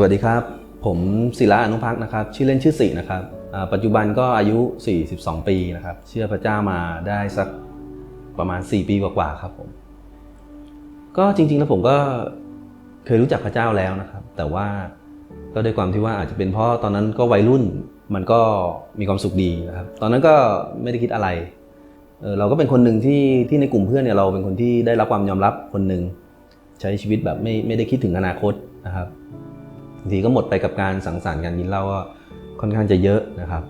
สวัสดีครับ ผมศิลาอนุพักษ์นะครับ ชื่อเล่นชื่อสินะครับ ปัจจุบันก็อายุ 42 ปีนะครับ เชื่อพระเจ้ามาได้สักประมาณ 4 ปีกว่าๆครับผม ก็จริงๆแล้วผมก็เคยรู้จักพระเจ้าแล้วนะครับ แต่ว่าก็ด้วยความที่ว่าอาจจะเป็นเพราะตอนนั้นก็วัยรุ่นมันก็มีความสุขดีนะครับ ตอนนั้นก็ไม่ได้คิดอะไรเเราก็เป็นคนหนึ่งที่ที่ในกลุ่มเพื่อนเนี่ยเราเป็นคนที่ได้รับความยอมรับคนหนึ่งใช้ชีวิตแบบไม่ไม่ได้คิดถึงอนาคตนะครับ บางทีก็หมดไปกับการสังสรรค์กันกินเหล้าก็ค่อนข้างจะเยอะนะครับ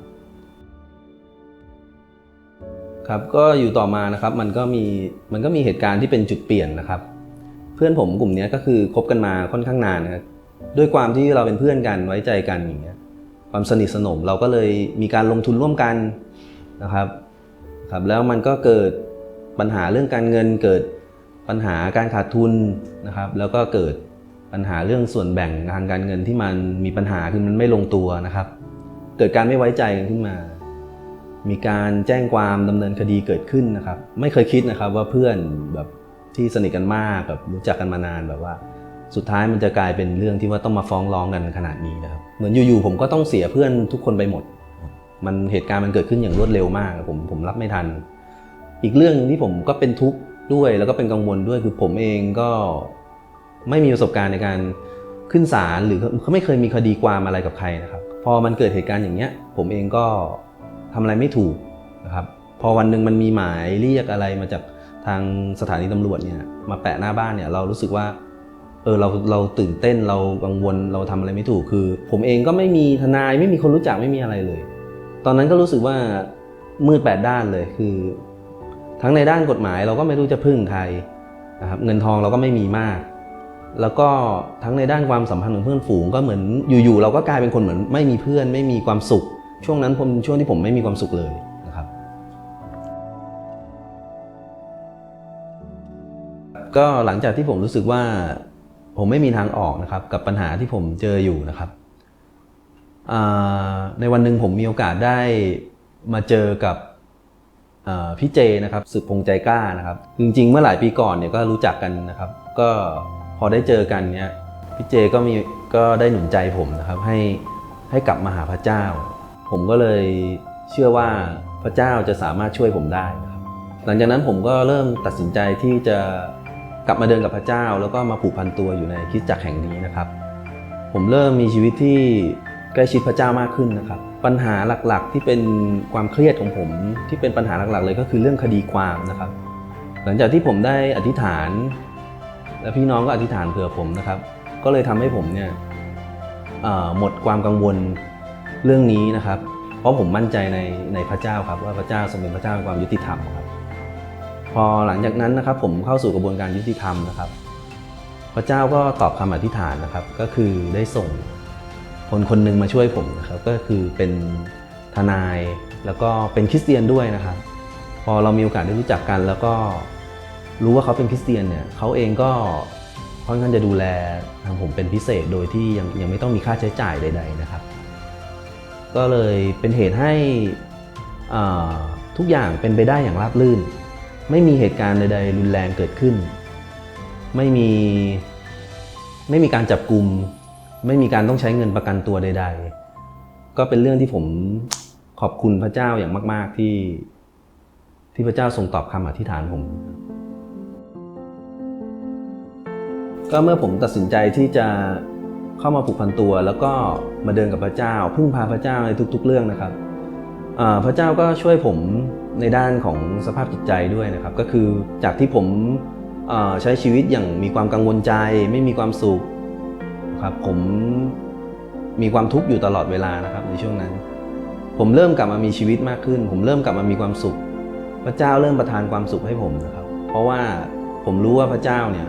ครับก็อยู่ต่อมานะครับมันก็มีมันก็มีเหตุการณ์ที่เป็นจุดเปลี่ยนนะครับ เพื่อนผมกลุ่มนี้ก็คือคบกันมาค่อนข้างนานนะครับด้วยความที่เราเป็นเพื่อนกันไว้ใจกันอย่างเงี้ยความสนิทสนมเราก็เลยมีการลงทุนร่วมกันนะครับครับแล้วมันก็เกิดปัญหาเรื่องการเงินเกิดปัญหาการขาดทุนนะครับ แล้วก็เกิด ปัญหาเรื่องส่วนแบ่งทางการเงินที่มันมีปัญหาคือมันไม่ลงตัวนะครับ เกิดการไม่ไว้ใจกันขึ้นมา มีการแจ้งความดำเนินคดีเกิดขึ้นนะครับ ไม่เคยคิดนะครับว่าเพื่อนแบบที่สนิทกันมากแบบรู้จักกันมานานแบบว่า สุดท้ายมันจะกลายเป็นเรื่องที่ว่าต้องมาฟ้องร้องกันขนาดนี้นะครับ เหมือนอยู่ๆผมก็ต้องเสียเพื่อนทุกคนไปหมด มันเหตุการณ์มันเกิดขึ้นอย่างรวดเร็วมาก ผมผมรับไม่ทัน อีกเรื่องหนึงที่ผมก็เป็นทุกข์ด้วยแล้วก็เป็นกังวลด้วยคือผมเองก็ ไม่มีประสบการณ์ในการขึ้นศาลหรือเขาไม่เคยมีคดีความอะไรกับใครนะครับ พอมันเกิดเหตุการณ์อย่างเนี้ย ผมเองก็ทำอะไรไม่ถูกนะครับ พอวันหนึ่งมันมีหมายเรียกอะไรมาจากทางสถานีตำรวจเนี่ยมาแปะหน้าบ้านเนี่ยเรารู้สึกว่าเออเราเราตื่นเต้นเรากังวลเราทำอะไรไม่ถูกคือ ผมเองก็ไม่มีทนายไม่มีคนรู้จักไม่มีอะไรเลย ตอนนั้นก็รู้สึกว่ามืดแปดด้านเลยคือ ทั้งในด้านกฎหมายเราก็ไม่รู้จะพึ่งใครนะครับเงินทองเราก็ไม่มีมาก แล้วก็ทั้งในด้านความสัมพันธ์ของเพื่อนฝูงก็เหมือนอยู่ๆเราก็กลายเป็นคนเหมือนไม่มีเพื่อนไม่มีความสุข ช่วงนั้นผมช่วงที่ผมไม่มีความสุขเลยนะครับ ก็หลังจากที่ผมรู้สึกว่าผมไม่มีทางออกนะครับกับปัญหาที่ผมเจออยู่นะครับในวันหนึ่งผมมีโอกาสได้มาเจอกับพี่เจนะครับสึกพงษ์ใจกล้านะครับ จริงๆ เมื่อหลายปีก่อนเนี่ยก็รู้จักกันนะครับ ก็ พอได้เจอกันเนี่ยพี่เจก็มีก็ได้หนุนใจผมนะครับให้ให้กลับมาหาพระเจ้า ผมก็เลยเชื่อว่าพระเจ้าจะสามารถช่วยผมได้นะครับหลังจากนั้นผมก็เริ่มตัดสินใจที่จะกลับมาเดินกับพระเจ้า แล้วก็มาผูกพันตัวอยู่ในคริสตจักรแห่งนี้นะครับ ผมเริ่มมีชีวิตที่ใกล้ชิดพระเจ้ามากขึ้นนะครับ ปัญหาหลักๆที่เป็นความเครียดของผม ที่เป็นปัญหาหลักๆ เลยก็คือเรื่องคดีความนะครับ หลังจากที่ผมได้อธิษฐาน และพี่น้องก็อธิษฐานเผื่อผมนะครับ ก็เลยทำให้ผมเนี่ยหมดความกังวลเรื่องนี้นะครับ เพราะผมมั่นใจในในพระเจ้าครับ ว่าพระเจ้าทรงเป็นพระเจ้าแห่งความยุติธรรมครับ พอหลังจากนั้นนะครับ ผมเข้าสู่กระบวนการยุติธรรมนะครับ พระเจ้าก็ตอบคำอธิษฐานนะครับ ก็คือได้ส่งคนคนหนึ่งมาช่วยผมนะครับ ก็คือเป็นทนายแล้วก็เป็นคริสเตียนด้วยนะครับ พอเรามีโอกาสได้รู้จักกันแล้วก็ รู้ว่าเขาเป็นคริสเตียนเนี่ยเขาเองก็ค่อนข้างจะดูแลทางผมเป็นพิเศษโดยที่ยังยังไม่ต้องมีค่าใช้จ่ายใด ๆนะครับ ก็เลยเป็นเหตุให้อ่าทุกอย่างเป็นไปได้อย่างราบรื่น ไม่มีเหตุการณ์ใด ๆ รุนแรงเกิดขึ้น ไม่มีไม่มีการจับกลุ่มไม่มีการต้องใช้เงินประกันตัวใด ๆ ก็เป็นเรื่องที่ผมขอบคุณพระเจ้าอย่างมาก ๆที่ที่พระเจ้าทรงตอบคำอธิษฐานผม ก็เมื่อผมตัดสินใจที่จะเข้ามาผูกพันตัว แล้วก็มาเดินกับพระเจ้า พึ่งพาพระเจ้าในทุก ๆ เรื่องนะครับพระเจ้าก็ช่วยผมในด้านของสภาพจิตใจด้วยนะครับ ก็คือจากที่ผมใช้ชีวิตอย่างมีความกังวลใจ ไม่มีความสุขครับผมมีความทุกข์อยู่ตลอดเวลานะครับในช่วงนั้น ผมเริ่มกลับมามีชีวิตมากขึ้น ผมเริ่มกลับมามีความสุข พระเจ้าเริ่มประทานความสุขให้ผมนะครับ เพราะว่าผมรู้ว่าพระเจ้าเนี่ย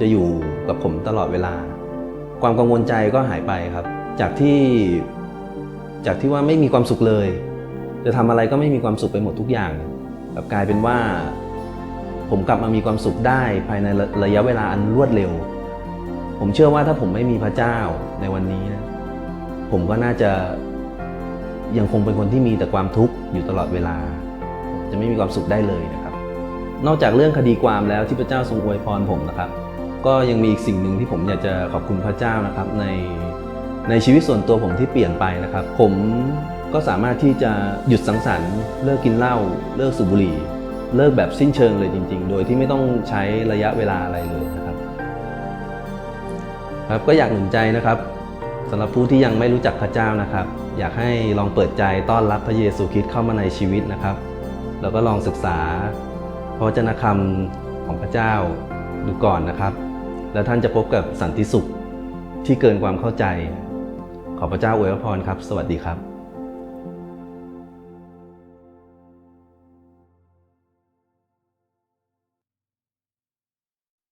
จะอยู่กับผมตลอดเวลา ความกังวลใจก็หายไปครับ จากที่จากที่ว่าไม่มีความสุขเลย จะทำอะไรก็ไม่มีความสุขไปหมดทุกอย่างกลับกลายเป็นว่า ผมกลับมามีความสุขได้ภายในระระยะเวลาอันรวดเร็ว ผมเชื่อว่าถ้าผมไม่มีพระเจ้าในวันนี้นะผมก็น่าจะยังคงเป็นคนที่มีแต่ความทุกข์อยู่ตลอดเวลา จะไม่มีความสุขได้เลยนะครับ นอกจากเรื่องคดีความแล้วที่พระเจ้าทรงอวยพรผมนะครับ ก็ยังมีอีกสิ่งหนึ่งที่ผมอยากจะขอบคุณพระเจ้านะครับในในชีวิตส่วนตัวผมที่เปลี่ยนไปนะครับ ผมก็สามารถที่จะหยุดสังสรรค์เลิกกินเหล้าเลิกสูบบุหรี่ เลิกแบบสิ้นเชิงเลยจริง ๆ โดยที่ไม่ต้องใช้ระยะเวลาอะไรเลยนะครับ ครับก็อยากหนุนใจนะครับสำหรับผู้ที่ยังไม่รู้จักพระเจ้านะครับ อยากให้ลองเปิดใจต้อนรับพระเยซูคริสต์เข้ามาในชีวิตนะครับ แล้วก็ลองศึกษาพระวจนะคำของพระเจ้าดูก่อนนะครับ แล้วท่านจะพบกับสันติสุขที่เกินความเข้าใจ ขอพระเจ้าอวยพรครับ สวัสดีครับ